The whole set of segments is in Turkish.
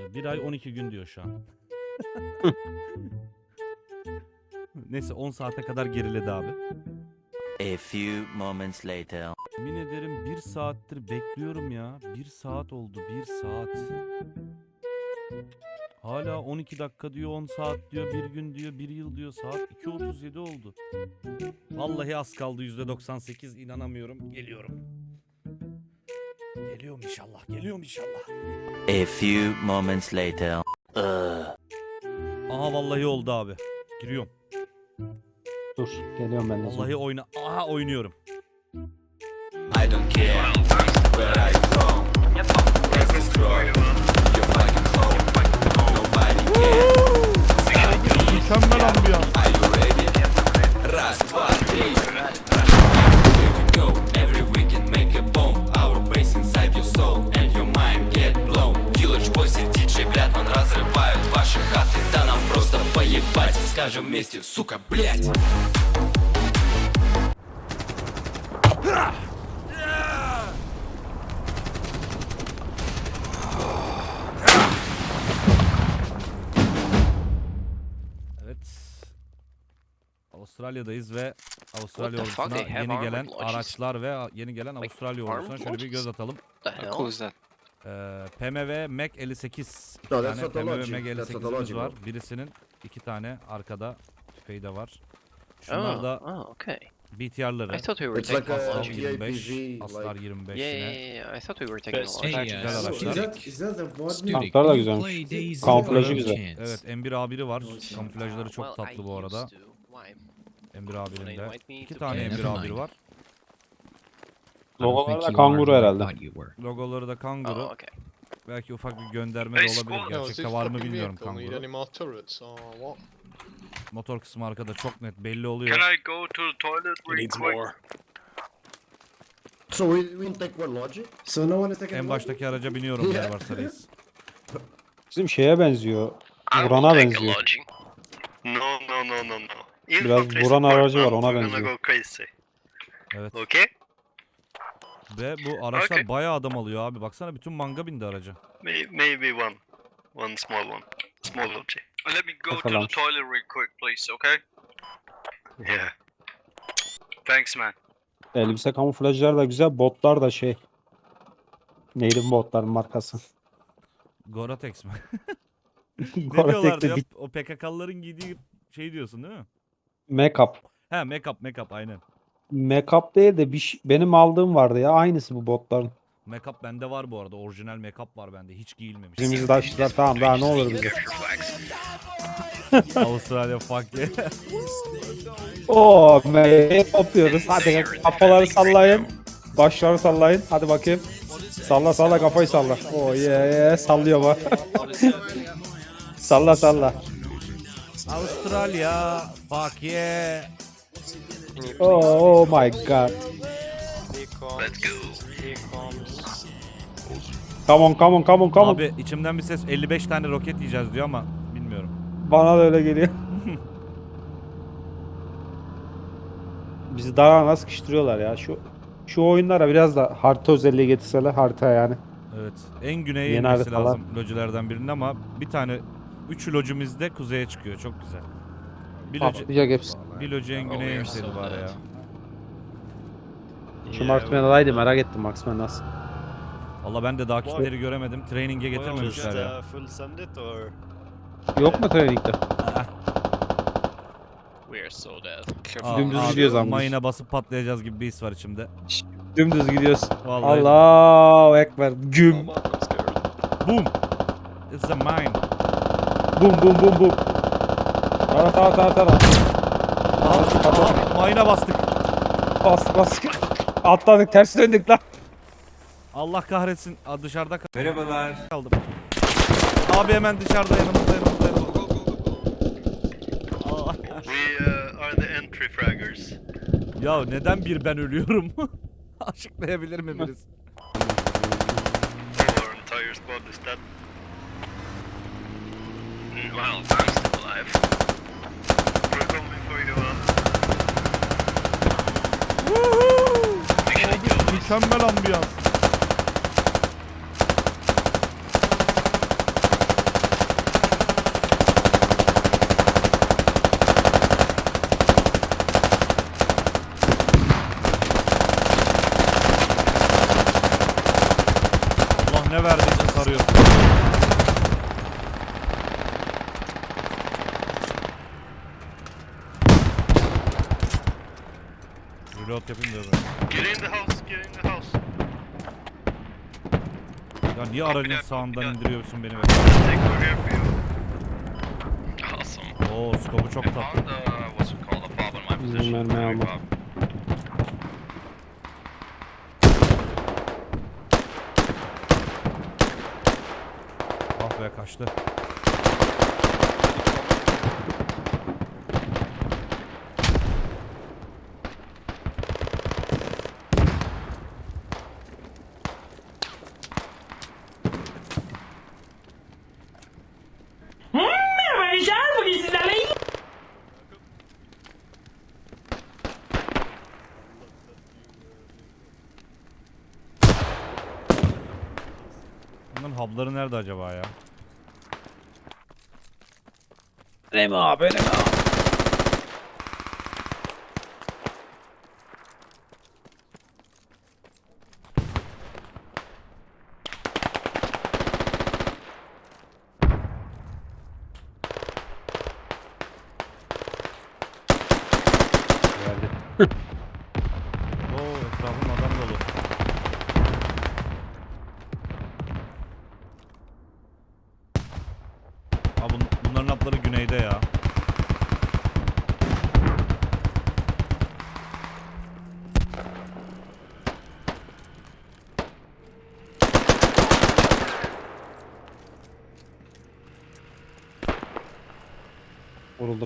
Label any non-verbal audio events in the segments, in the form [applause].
Ee, Bir ay 12 gün diyor şu an. [laughs] Neyse 10 saate kadar geriledi abi. A few moments later. Yemin ederim bir saattir bekliyorum ya. Bir saat oldu bir saat. Hala 12 dakika diyor 10 saat diyor bir gün diyor bir yıl diyor saat 2.37 oldu. Vallahi az kaldı %98 inanamıyorum geliyorum. Geliyorum inşallah geliyorum inşallah. A few moments later. Ugh. Aha vallahi oldu abi. Giriyorum. Dur geliyorum ben de. sonra. Vallahi oyna. Aha oynuyorum. I don't care where I from. Let's destroy your fucking home. Nobody cares. Mükemmel ambiyans. Are you ready? Раз, два, три. Here we go. Soul and your mind get blown. Village Boys и DJ Блядман разрывают ваши хаты. Да нам просто поебать. Скажем вместе, сука, блядь. Evet. Avustralya'dayız ve Avustralya What the fuck? ordusuna They have yeni armored gelen araçlar ve yeni gelen Like, Avustralya armored ordusuna şöyle bir göz atalım. The hell? Cool is that? Ee, PMV Mac 58. İki No, that's not PMV logic. Mac That's not the 58'imiz logic, var. Birisinin iki tane arkada tüfeği de var. Şunlar Oh, da oh, okay. BTR'ları. I thought we were It's like taking a the Aslar logic. PAPV, 25, Aslar like- 25 Yeah, yeah, yine. yeah, yeah. I thought we were taking the Best logic. Hey, Güzel araçlar. Is that, is that the what Studik, Tanklar da güzelmiş. play Kamuflajı güzel. chance? Evet M1 A1'i var. Kamuflajları çok tatlı bu arada. Used to. Why? M1 They A1'inde. invite me İki tane play. M1 Never A1 mind. var. Logolar da kanguru herhalde. Logoları da kanguru. Oh, okay. Belki ufak bir gönderme de olabilir. Gerçekte var mı bilmiyorum kanguru. Motor kısmı arkada çok net belli oluyor. Can I go to the toilet real quick? So we, we take one logic? So no one is taking En baştaki araca biniyorum [laughs] yer varsa reis. Bizim şeye benziyor. I Buran'a will take a benziyor. lodging. No, no, no, no, Biraz Buran support, aracı var, ona gonna benziyor. go crazy. Evet. Okay? Ve bu araçlar Okay. bayağı adam alıyor abi. Baksana bütün manga bindi araca. May- Maybe one. One small one. Small logic. Let me go to the toilet real quick, please, okay? Yeah. Thanks, man. Elbise kamuflajlar da güzel. Botlar da şey. Neydi bu botların markası? Goratex mi? [laughs] ne diyorlardı Gore-Tex'te ya? bir O PKK'lıların giydiği şey diyorsun değil mi? Make-up. He make-up make-up aynen. Make-up değil de bir şey- benim aldığım vardı ya. Aynısı bu botların. Make-up bende var bu arada. Orijinal make-up var bende. Hiç giyilmemiş. Bizim taşlar tamam daha ne olur bize. [laughs] Avustralya fuck yeah. [laughs] Oo make yapıyoruz. Hadi kafaları sallayın. Başları sallayın. Hadi bakayım. Salla salla kafayı salla. Oo yeah, yeah. sallıyor bak. [laughs] salla salla. Avustralya fuck yeah. Oh, oh my god. Let's go. Come on come on come on come on. Abi içimden bir ses 55 tane roket yiyeceğiz diyor ama bilmiyorum. Bana da öyle geliyor. [laughs] Bizi daha nasıl sıkıştırıyorlar ya. Şu şu oyunlara biraz da harita özelliği getirseler harita yani. Evet. En güneye Yeni inmesi lazım lojilerden birinin ama bir tane 3 lojimiz de kuzeye çıkıyor. Çok güzel. Bir loji, Patlayacak hepsi. bir loji en Oh, güneye inseydi bari ya. Şu Marksman alaydı merak ettim Marksman nasıl. Valla ben de daha kitleri göremedim. Training'e getirmemişler ya. Yok mu trainingde? We are so dead. Aa, Dümdüz abi, gidiyoruz ama. Mayına basıp patlayacağız gibi bir his var içimde. Dümdüz gidiyoruz. Vallahi. Allahu Ekber. Güm. Boom. It's a mine. Bum bum bum bum. Tara tara tara tara. Aa, aa, mayına bastık. Bas bas. Atladık ters döndük lan. Allah kahretsin. Aa, dışarıda kal- kaldım. Abi hemen dışarıda yanımızda yanımızda. yanımızda. Aa, We uh, are the entry fraggers. ya neden bir ben ölüyorum? [laughs] Açıklayabilir mi birisi? Our entire squad is dead. Well, I'm still. Mükemmel ambiyans. Reload yapayım da ben. Get in the house, get in the house. Ya niye aracın sağından indiriyorsun beni be? Take over here for you. Awesome. Oo skopu çok I tatlı. found uh, what's it called, a fob in my Bizim position. mermi Heavy alma. fob. Ah be kaçtı. Hubları nerede acaba ya? Benim abi benim abi.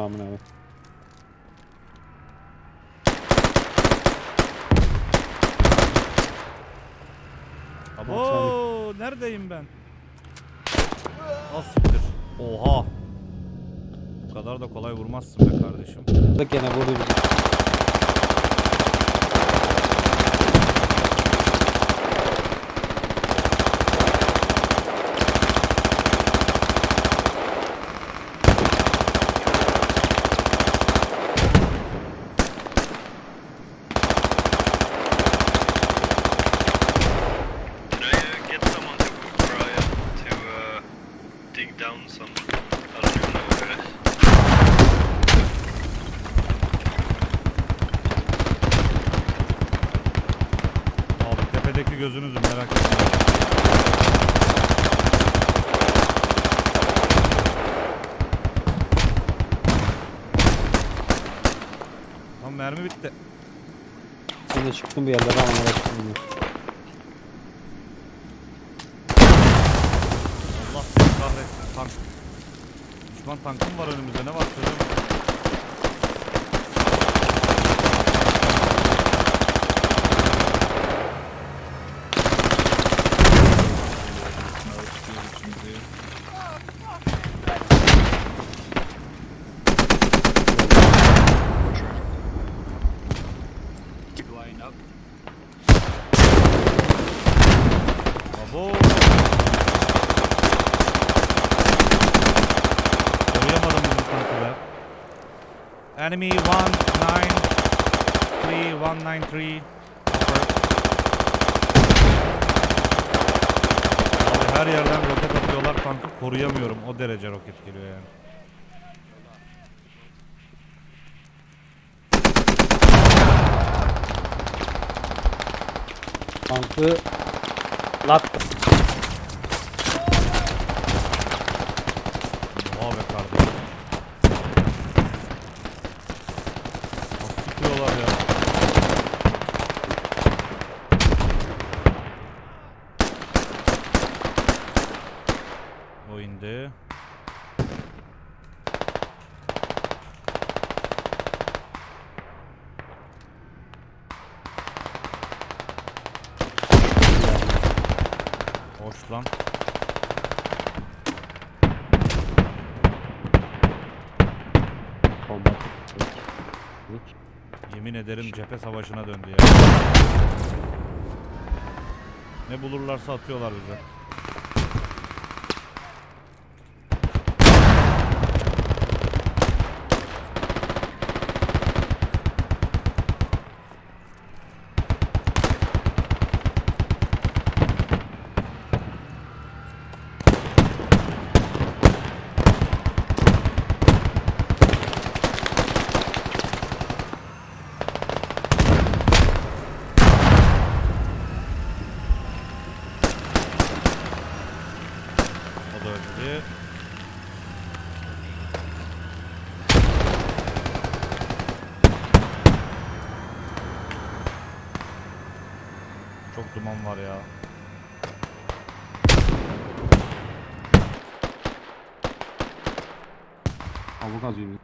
Amına abi. Abo neredeyim ben? Az siktir. Oha. Bu kadar da kolay vurmazsın be kardeşim. Bak gene vurdu bizi. Can I uh, get someone to try to uh, dig down some? I don't even know where it is. Abi tepedeki gözünüzü merak etmeyin. Lan mermi bitti. Ben de çıktım bir yerden ama merak etmeyin. Allah kahretsin tank. Düşman tankım var önümüzde ne var çocuğum? Abo. Koruyamadım bunu tankı be. Enemy 193 193 Abi her yerden roket atıyorlar tankı koruyamıyorum. O derece roket geliyor yani. Tankı lat. Oha be kardeşim. Nasıl sıkıyorlar ya? O indi. Hoş lan. Kombat. Yemin ederim cephe savaşına döndü ya. Ne bulurlarsa atıyorlar bize. O da öldü. Çok duman var ya. Az yürü.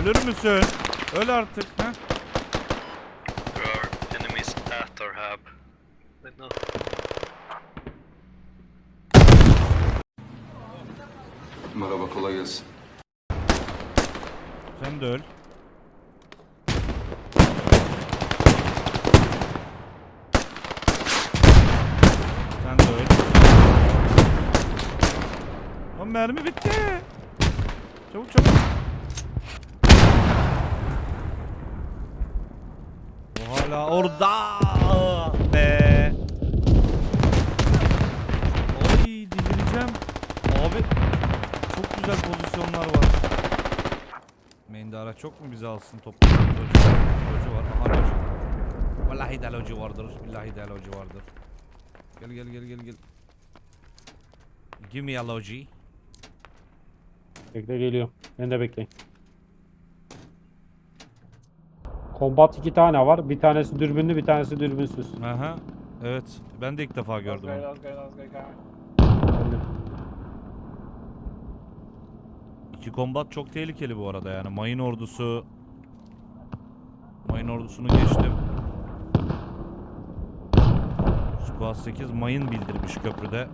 Ölür müsün? Öl artık. Merhaba kolay gelsin. Sen de öl. Sen de öl. Lan mermi bitti. Çabuk çabuk. O hala orada be. Ay delireceğim. Abi çok güzel pozisyonlar var. Main'de araç çok mu bizi alsın toplu? Loji var. Aha loji. Vallahi de loji vardır. Billahi de loji vardır. Gel gel gel gel gel. Give me a loji. Bekle geliyor. Ben de bekleyin. Kombat iki tane var. Bir tanesi dürbünlü, bir tanesi dürbünsüz. Aha. Evet. Ben de ilk defa gördüm. onu. Geldim. İki kombat çok tehlikeli bu arada yani. Mayın ordusu. Mayın ordusunu geçtim. Squad 8 mayın bildirmiş köprüde.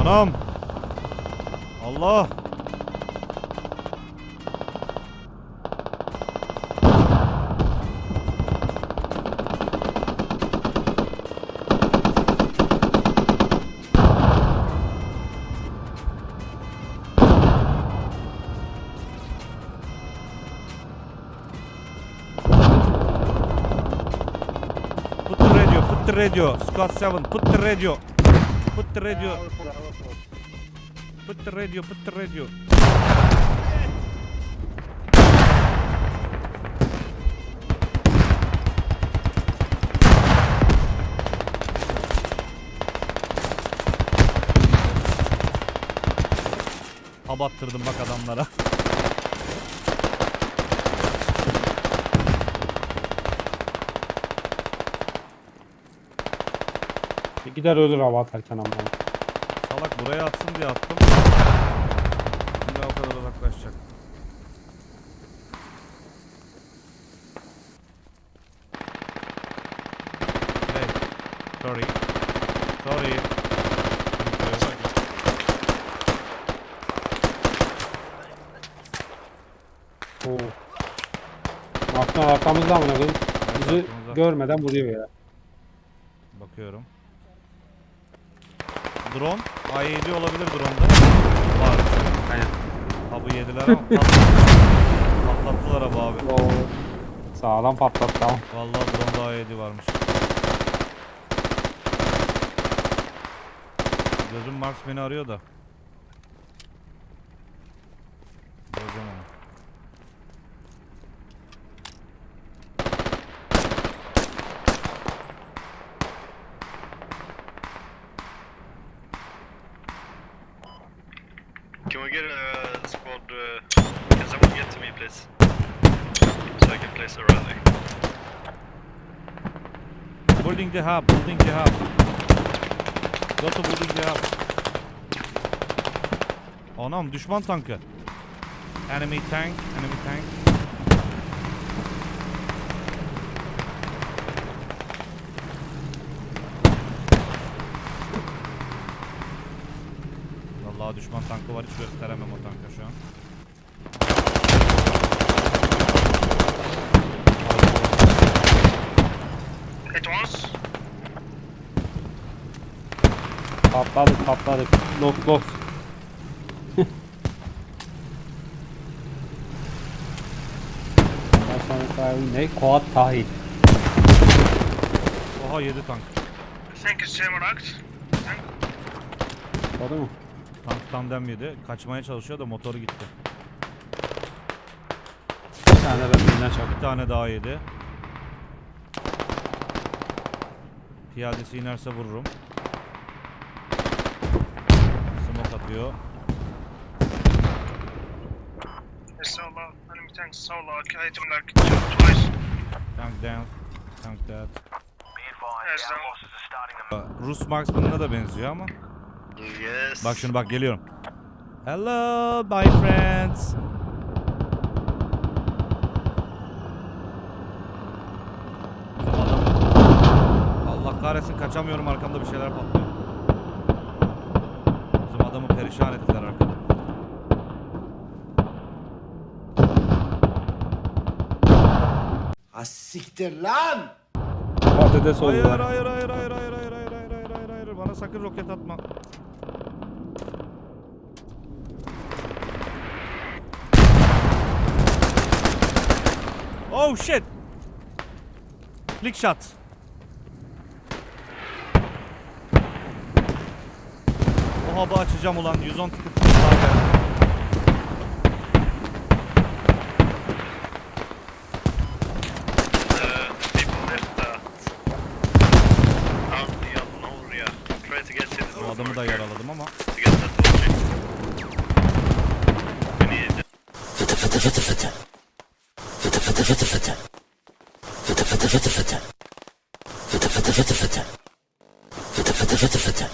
Anam! Allah! Radio. Squad 7, put the radio. Put the radio. Put the radio, put the radio. Hab attırdım bak adamlara. Gider ölür hava atarken ama. Salak buraya atsın diye attım. Şimdi o kadar uzaklaşacak. Hey. Sorry. Sorry. Oo. Aklına arkamızda mı? Bizi arkamızda. görmeden vuruyor ya. Bakıyorum. Drone. A7 olabilir drone'da. Var. Aynen. Ha bu yediler ama pat- [laughs] patlattılar abi abi. Oo. Sağlam patlattı ama. Vallahi drone'da A7 varmış. Gözüm Marks beni arıyor da. Göreceğim onu. Can we get a squad? Uh, can someone get to me, please? So I can place a rally. Building the hub, building the hub. Building the hub. Anam düşman tankı. Enemy tank, enemy tank. Vallahi düşman tankı var hiç gösteremem o tanka şu an. Patladık patladık. Lock lock. ne? Koat tahil. Oha yedi tank. Thank you Samurai Act. Patladı mı? Tank tandem yedi. Kaçmaya çalışıyor da motoru gitti. Bir tane ben birden Bir çarptım. tane daha yedi. Piyadesi inerse vururum. Atıyor. Solo, enemy tank solo. I hit him like twice. Tank down. Tank dead. Yes. Rus marksman'ına da benziyor ama. Yes. Bak şimdi bak geliyorum. Hello my friends. Allah kahretsin kaçamıyorum arkamda bir şeyler patlıyor. Adamı perişan ettiler arkada. Patates Hayır oldular. hayır hayır hayır hayır hayır hayır hayır hayır hayır hayır bana sakın roket atma. Oh shit. Flick shot. hub'ı açacağım ulan. 110 tıkıtımız var be. Adamı da yaraladım ama. Fıtı fıtı fıtı fıtı. Fıtı fıtı fıtı fıtı. Fıtı fıtı fıtı fıtı. Fıtı fıtı fıtı fıtı. Fıtı fıtı fıtı fıtı.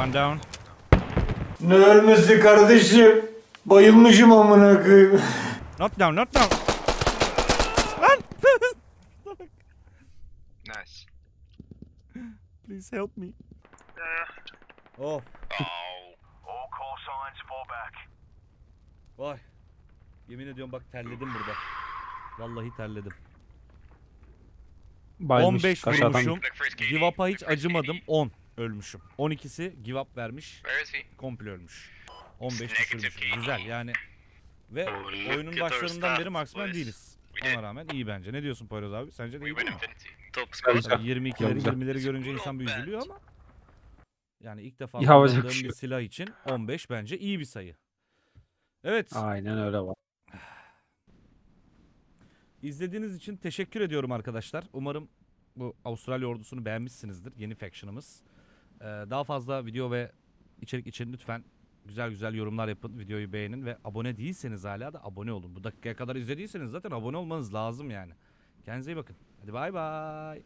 One down. Ne ölmesi kardeşim? Bayılmışım amına koyayım. Not down, not down. Lan! Nice. Please help me. Oh. Oh. All call signs fall back. Vay. Yemin ediyorum bak terledim burada. Vallahi terledim. Bayılmış 15 aşağıdan. vurmuşum. Up'a hiç acımadım. KD. 10 ölmüşüm. 12'si give up vermiş. Komple ölmüş. 15 Negative düşürmüşüm. Güzel yani. Ve oyunun başlarından beri marksman değiliz. Ona rağmen iyi bence. Ne diyorsun Poyraz abi? Sence de iyi değil mi? Top squad. Güzel. Tabii 22'leri Güzel. 20'leri görünce insan bir üzülüyor ama yani ilk defa kullandığım bir şey silah için 15 bence iyi bir sayı. Evet. Aynen öyle var. İzlediğiniz için teşekkür ediyorum arkadaşlar. Umarım bu Avustralya ordusunu beğenmişsinizdir. Yeni faction'ımız. Ee, daha fazla video ve içerik için lütfen güzel güzel yorumlar yapın. Videoyu beğenin ve abone değilseniz hala da abone olun. Bu dakikaya kadar izlediyseniz zaten abone olmanız lazım yani. Kendinize iyi bakın. Hadi bay bay.